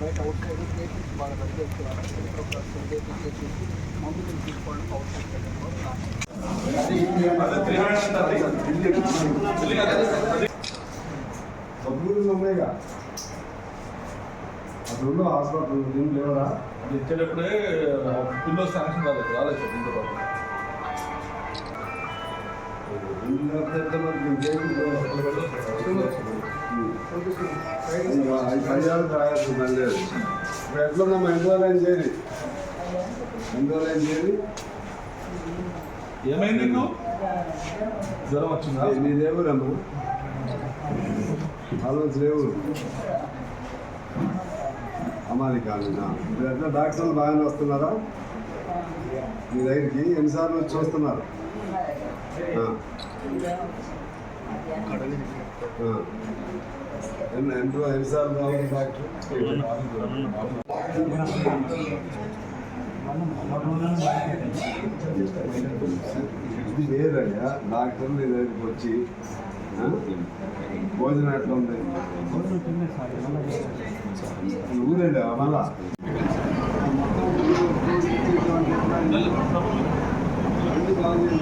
బయట out side cake బాగా తక్కువ చేస్తున్నారు మందులు తీసుకోవడం అవుట్ సైడ్ డబ్బులు ఉన్నాయిగా అప్పుడు హాస్పిటల్ ఏం లేవరా అది ఇచ్చేటప్పుడే పిల్లలు శాంక్షన్ కాలేదు రాలేదు సార్ పదిహేను రాయాల్సి లేదు ఇప్పుడు ఎట్లుందమ్మా ఎన్ని రోజులు ఏం చేయాలి ఎన్ని రోజులు ఏం చేయాలి ఏమైంది జ్వరం వచ్చిందా నీ. దేవురమ్మా ఆలోచన లేవు అమ్మాది కాలేనా మీరు ఎట్లా డాక్టర్లు బాగానే వస్తున్నారా? మీ దగ్గరికి ఎన్నిసార్లు వచ్చి చూస్తున్నారు? డాక్టర్ ఇది లేదయ్యా డాక్టర్ దగ్గరికి వచ్చి భోజనం ఎట్లా ఉంది ఊరండి మళ్ళా అన్ని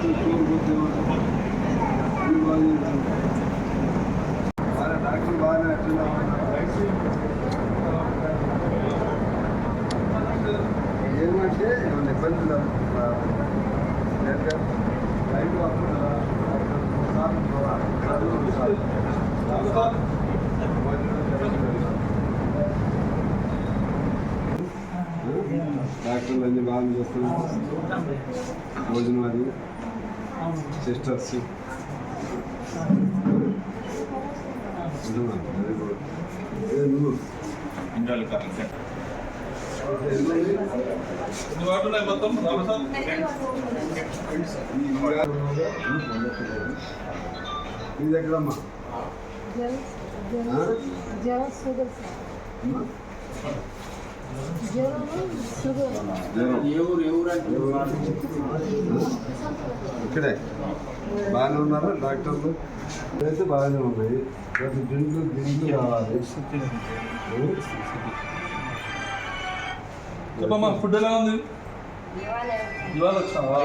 ఏమంటే ఏమైనా ఇబ్బందులు ఆ, లేక లైట్ వస్తుందా సార్లు పోవాలి. సార్లు పోవాలి. డాక్టర్లు అన్ని బాగా చేస్తున్నారు భోజనం అది సిస్టర్స్ మొత్తం రామసార్ ఇది ఎక్కడమ్మా జ్వరం షుగర్ ఇక్కడే. బాగానే ఉన్నారా? డాక్టర్లు? అయితే బాగానే ఉన్నాయి. ప్రతి దిండ్లు దిండ్లు కావాలి చెప్పమ్మా ఫుడ్ ఎలా ఉంది? ఇవాళ వచ్చావా?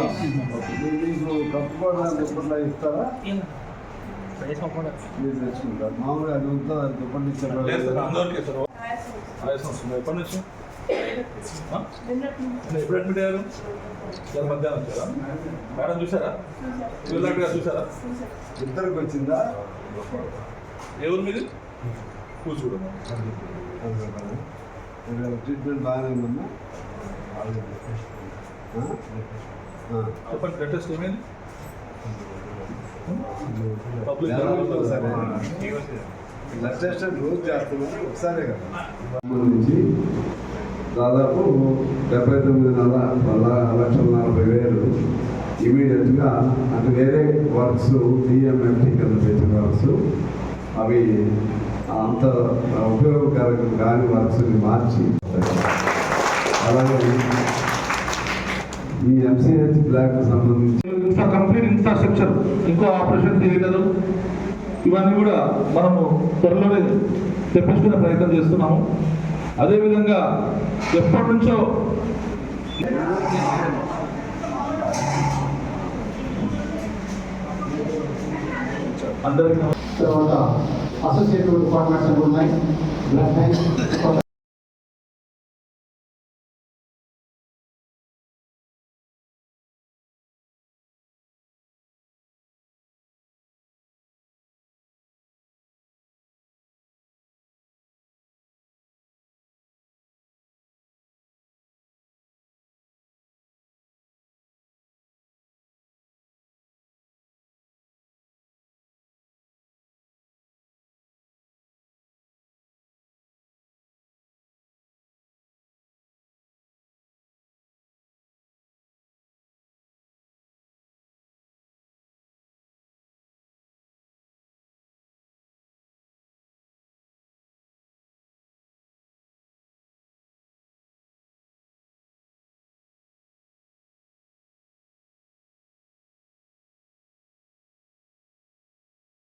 మీకు దుప్పట్లా ఇస్తారా? మామూలుగా అది ఉంటుందా? దుప్పట్లు ఇచ్చారు అందరికీ వస్తుంది ఎప్పటి నుంచి? ఎప్పుడు అడ్మిట్ అయ్యారు ఇవాళ మధ్యాహ్నం వచ్చారా? మేడం చూసారా వెళ్ళినట్టుగా చూసారా ఇద్దరికి వచ్చిందా? ఏ ఊరు మీది? కూర్చోడు ట్రీట్మెంట్ బాగానే ఉందమ్మా. చెప్పండి బ్లడ్ టెస్ట్ ఏమైంది? పబ్లిక్. బ్లడ్ టెస్ట్ రోజు చేస్తున్నాం ఒకసారే కదా. నుంచి దాదాపు డెబ్బై తొమ్మిది నల లక్షల నలభై వేలు ఇమీడియట్గా అంటే వేరే వర్క్స్ డిఎంఎఫ్టీ కింద చేసిన వర్క్స్ అవి అంత ఉపయోగకరం కాని వర్క్స్ని మార్చి అలాగే ఈ ఎంసీహెచ్ బ్లాక్ సంబంధించి ఇంత కంప్లీట్ ఇన్ఫ్రాస్ట్రక్చర్ ఇంకో ఆపరేషన్ థియేటర్ ఇవన్నీ కూడా మనము త్వరలోనే తెప్పించుకునే ప్రయత్నం చేస్తున్నాము. అదేవిధంగా ఎప్పటి నుంచో అందరికీ తర్వాత అసోసియేటెడ్ డిపార్ట్మెంట్స్ ఉన్నాయి.